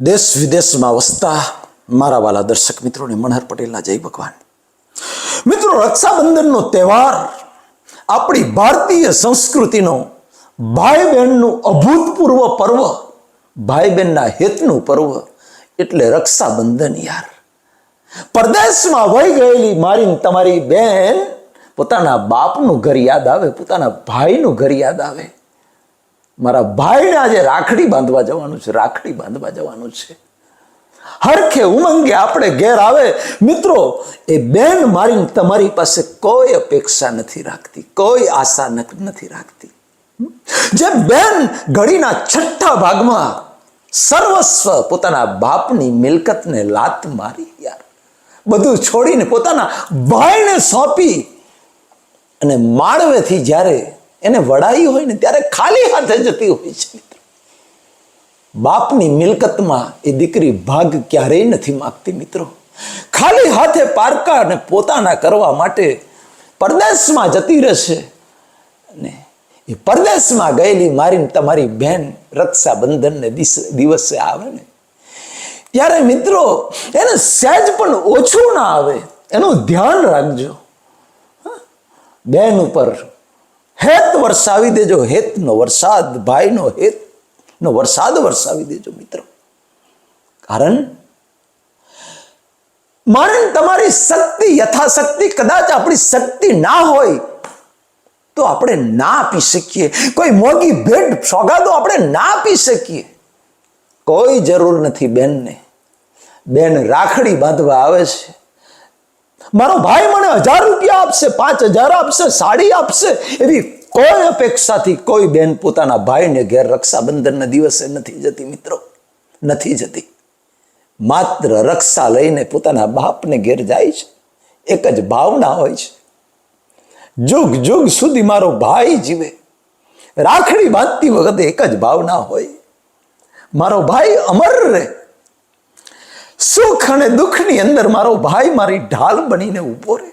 દેશ વિદેશમાં વસતા મારા વાલા દર્શક મિત્રોને મનહર પટેલના જય ભગવાન. મિત્રો, રક્ષાબંધનનો તહેવાર આપણી ભારતીય સંસ્કૃતિનો ભાઈ બહેનનું અભૂતપૂર્વ પર્વ ભાઈ બહેનના હેતનું પર્વ એટલે રક્ષાબંધન યાર. પરદેશમાં વહી ગયેલી મારી તમારી બેન પોતાના બાપનું ઘર યાદ આવે, પોતાના ભાઈનું ઘર યાદ આવે. મારા ભાઈને આજે રાખડી બાંધવા જવાનું છે, રાખડી બાંધવા જવાનું છે. હરખે ઉમંગે આપણે ઘેર આવે. મિત્રો, એ બેન મારી તમારી પાસે કોઈ અપેક્ષા નથી રાખતી, કોઈ આશા નથી રાખતી. જે બેન ઘડીના છઠ્ઠા ભાગમાં સર્વસ્વ પોતાના બાપની મિલકતને લાત મારી યાર બધું છોડીને પોતાના ભાઈને સોંપી અને માળવેથી જ્યારે એને વડાઈ હોય ને ત્યારે ખાલી હાથે જતી હોય છે મિત્રો. બાપની મિલકતમાં એ દીકરી ભાગ ક્યારેય નથી માગતી મિત્રો. ખાલી હાથે પારકા અને પોતાના કરવા માટે પરદેશમાં જતી રહેશે. ને એ પરદેશમાં ગયેલી મારી તમારી બહેન રક્ષાબંધનને દિવસે આવે ને. ત્યારે મિત્રો, એને સહેજ પણ ઓછું ના આવે. એનું ધ્યાન રાખજો. બેન ઉપર હેત વરસાવી દેજો, હેતનો વરસાદ, ભાઈનો હેતનો વરસાદ વરસાવી દેજો મિત્રો. કારણ મારણ તમારી શક્તિ, યથાશક્તિ, કદાચ આપણી શક્તિ ના હોય, તો આપણે ના આપી શકીએ. કોઈ મોગી ભેટ, સોગાદો આપણે ના આપી શકીએ. કોઈ જરૂર નથી બેનને. બેન રાખડી બાંધવા આવે છે. મારો ભાઈ મને હજાર રૂપિયા આપશે, પાંચ હજાર આપશે, સાડી આપશે. એવી કોઈ અપેક્ષાથી કોઈ બેન પોતાના ભાઈને ઘેર રક્ષાબંધનના દિવસે નથી જતી મિત્રો. નથી જતી. માત્ર રક્ષા લઈને પોતાના બાપને ઘેર જાય છે. એક જ ભાવના હોય છે. જુગ જુગ સુધી મારો ભાઈ જીવે. રાખડી બાંધતી વખતે એક જ ભાવના હોય. મારો ભાઈ અમર રહે. સુખ અને દુઃખની અંદર મારો ભાઈ મારી ઢાલ બનીને ઊભો રહે.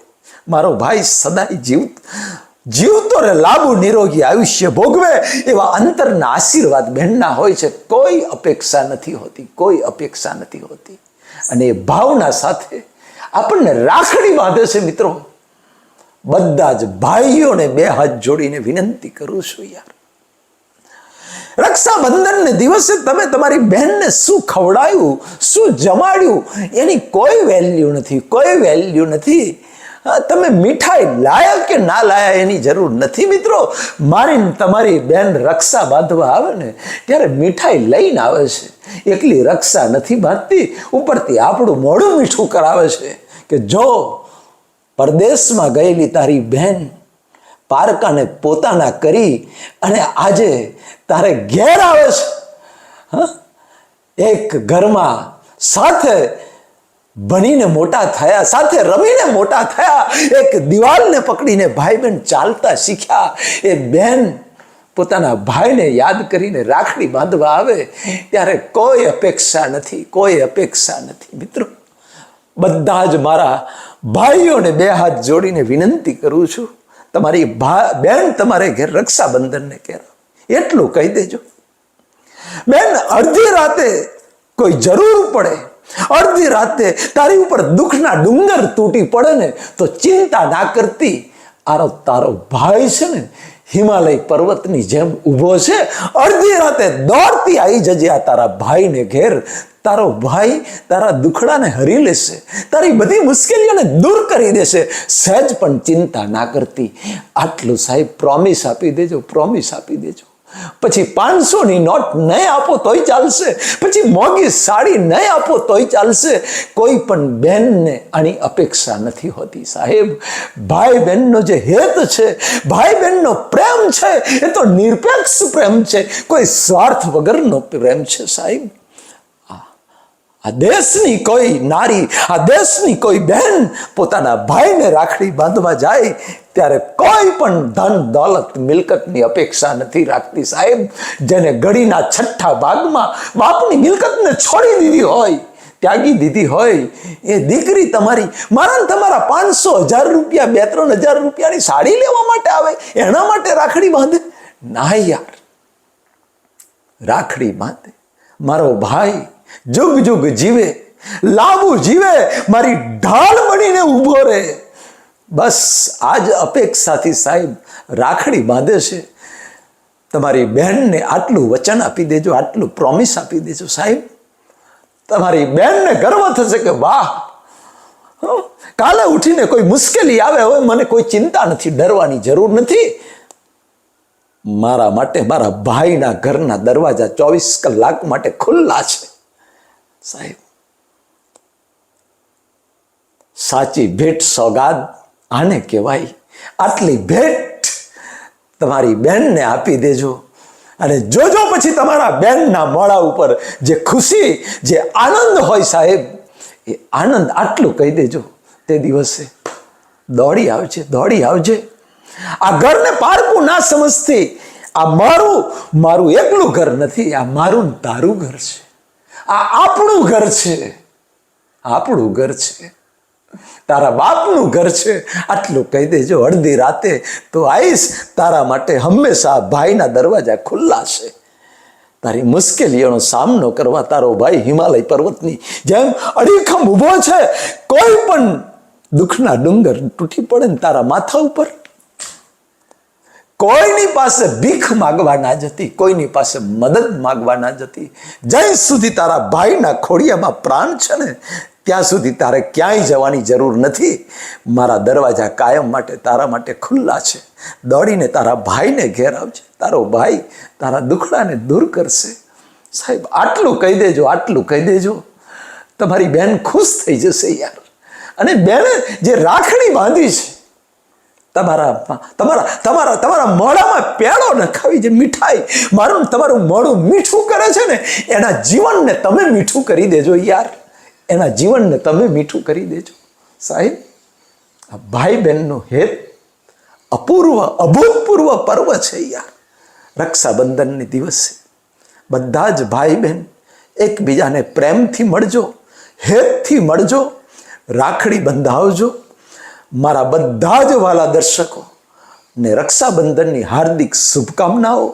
મારો ભાઈ સદાય જીવ, જીવતો રે લાંબુ નિરોગી આયુષ્ય ભોગવે એવા અંતરના આશીર્વાદ બહેનના હોય છે. કોઈ અપેક્ષા નથી હોતી, કોઈ અપેક્ષા નથી હોતી. અને એ ભાવના સાથે આપણને રાખડી બાંધે છે મિત્રો. બધા જ ભાઈઓને બે હાથ જોડીને વિનંતી કરું છું યાર. રક્ષાબંધનને દિવસે તમે તમારી બહેનને શું ખવડાયું, શું જમાડ્યું, એની કોઈ વેલ્યુ નથી, કોઈ વેલ્યુ નથી. તમે મીઠાઈ લાયા કે ના લાયા એની જરૂર નથી મિત્રો. મારી તમારી બેન રક્ષા બાંધવા આવે ને, ત્યારે મીઠાઈ લઈને આવે છે. એકલી રક્ષા નથી બાંધતી, ઉપરથી આપણું મોઢું મીઠું કરાવે છે કે જો પરદેશમાં ગયેલી તારી બહેન પારકાને પોતાના કરી અને આજે તારે ઘેર આવે છે. એક ઘરમાં સાથે ભણીને મોટા થયા, સાથે રમીને મોટા થયા, એક દિવાલને પકડીને ભાઈ બહેન ચાલતા શીખ્યા, એ બેન પોતાના ભાઈને યાદ કરીને રાખડી બાંધવા આવે, ત્યારે કોઈ અપેક્ષા નથી, કોઈ અપેક્ષા નથી. મિત્રો, બધા જ મારા ભાઈઓને બે હાથ જોડીને વિનંતી કરું છું તમારી બેન તમારે ઘેર રક્ષાબંધનને ઘેર એટલું કહી દેજો. બેન, અડધી રાતે કોઈ જરૂર પડે. અડધી રાતે તારી ઉપર દુઃખના ડુંગર તૂટી પડે ને તો ચિંતા ના કરતી. આરો તારો ભાઈ છે ને હિમાલય પર્વતની જેમ ઊભો છે. અડધી રાતે દોડતી આવી જજે આ તારા ભાઈને ઘેર. તારો ભાઈ તારા દુખડાને હરી લેશે. તારી બધી મુશ્કેલીઓને દૂર કરી દેશે. સહેજ પણ ચિંતા ના કરતી. આટલું સાહેબ પ્રોમિસ આપી દેજો પ્રોમિસ આપી દેજો. પછી પાંચસોની નોટ નહીં આપો તોય ચાલશે. પછી મોંઘી સાડી નહીં આપો તોય ચાલશે. કોઈ પણ બહેનને આની અપેક્ષા નથી હોતી સાહેબ. ભાઈ બહેનનો જે હેત છે, ભાઈ બહેનનો પ્રેમ છે, એ તો નિરપેક્ષ પ્રેમ છે. કોઈ સ્વાર્થ વગરનો પ્રેમ છે સાહેબ. આ દેશની કોઈ નારી, આ દેશની કોઈ બહેન પોતાના ભાઈને રાખડી બાંધવા જાય, ત્યારે કોઈ પણ ધન, દોલત, મિલકતની અપેક્ષા નથી રાખતી સાહેબ. જેને ગળીના છઠ્ઠા ભાગમાં બાપની મિલકતને છોડી દીધી હોય, ત્યાગી દીધી હોય, એ દીકરી તમારી, મારા તમારા પાંચસો હજાર રૂપિયા, બે ત્રણ હજાર રૂપિયાની સાડી લેવા માટે આવે, એના માટે રાખડી બાંધે? ના યાર. રાખડી બાંધે. મારો ભાઈ જુગ જુગ જીવે, લાંબુ જીવે, મારી ઢાલ બનીને ઊભો રહે. બસ આજ અપેક્ષાથી સાહેબ રાખડી બાંધે છે. તમારી બહેનને આટલું વચન આપી દેજો, આટલું પ્રોમિસ આપી દેજો સાહેબ. તમારી બહેનને ગર્વ થશે કે વાહ કાલે ઉઠીને કોઈ મુશ્કેલી આવે હવે મને કોઈ ચિંતા નથી, ડરવાની જરૂર નથી. મારા માટે મારા ભાઈના ઘરના દરવાજા ચોવીસ કલાક માટે ખુલ્લા છે. સાહેબ. સાચી ભેટ સોગાદ આને કહેવાય. આટલી ભેટ તમારી બેનને આપી દેજો. અને જોજો પછી તમારા બેનના મોડા ઉપર જે ખુશી, જે આનંદ હોય સાહેબ, એ આનંદ આટલું કહી દેજો. તે દિવસે દોડી આવજે દોડી આવજે. આ ઘરને પારકું ના સમજતી, આ મારું મારું એકલું ઘર નથી, આ મારું તારું ઘર છે. આ આપણું ઘર છે. આપણું ઘર છે. તારા બાપનું ઘર છે. આટલું કહી દેજો અડધી રાતે તો આવીશ તારા માટે હંમેશા ભાઈના દરવાજા ખુલ્લા છે. તારી મુશ્કેલીઓનો સામનો કરવા તારો ભાઈ હિમાલય પર્વતની જેમ અડીખમ ઊભો છે. કોઈ પણ દુઃખના ડુંગર તૂટી પડે ને તારા માથા ઉપર કોઈની પાસે ભીખ માગવા ના જતી, કોઈની પાસે મદદ માગવા ના જતી, જ્યાં સુધી તારા ભાઈના ખોડિયામાં પ્રાણ છે ને, ત્યાં સુધી તારે ક્યાંય જવાની જરૂર નથી. મારા દરવાજા કાયમ માટે તારા માટે ખુલ્લા છે. દોડીને તારા ભાઈને ઘેર આવજે. તારો ભાઈ તારા દુખડાને દૂર કરશે. સાહેબ, આટલું કહી દેજો, આટલું કહી દેજો. તમારી બેન ખુશ થઈ જશે યાર. અને બેને જે રાખડી બાંધી છે તમારા તમારા તમારા તમારા મોઢામાં પેડો નખાવી જે મીઠાઈ, મારું તમારું મોઢું મીઠું કરે છે ને, એના જીવનને તમે મીઠું કરી દેજો યાર. એના જીવનને તમે મીઠું કરી દેજો. સાહેબ ભાઈ બહેનનો હેત અપૂર્વ, અભૂતપૂર્વ પર્વ છે યાર. રક્ષાબંધનની દિવસે બધા જ ભાઈ બહેન એકબીજાને પ્રેમથી મળજો, હેતથી મળજો, રાખડી બંધાવજો મારા બધા જ વાલા દર્શકો ને રક્ષાબંધનની હાર્દિક શુભકામનાઓ.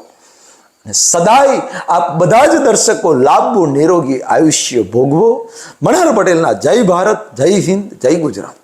અને સદાય આપ બધા જ દર્શકો લાંબુ નિરોગી આયુષ્ય ભોગવો. મનહર પટેલના જય ભારત, જય હિન્દ, જય ગુજરાત.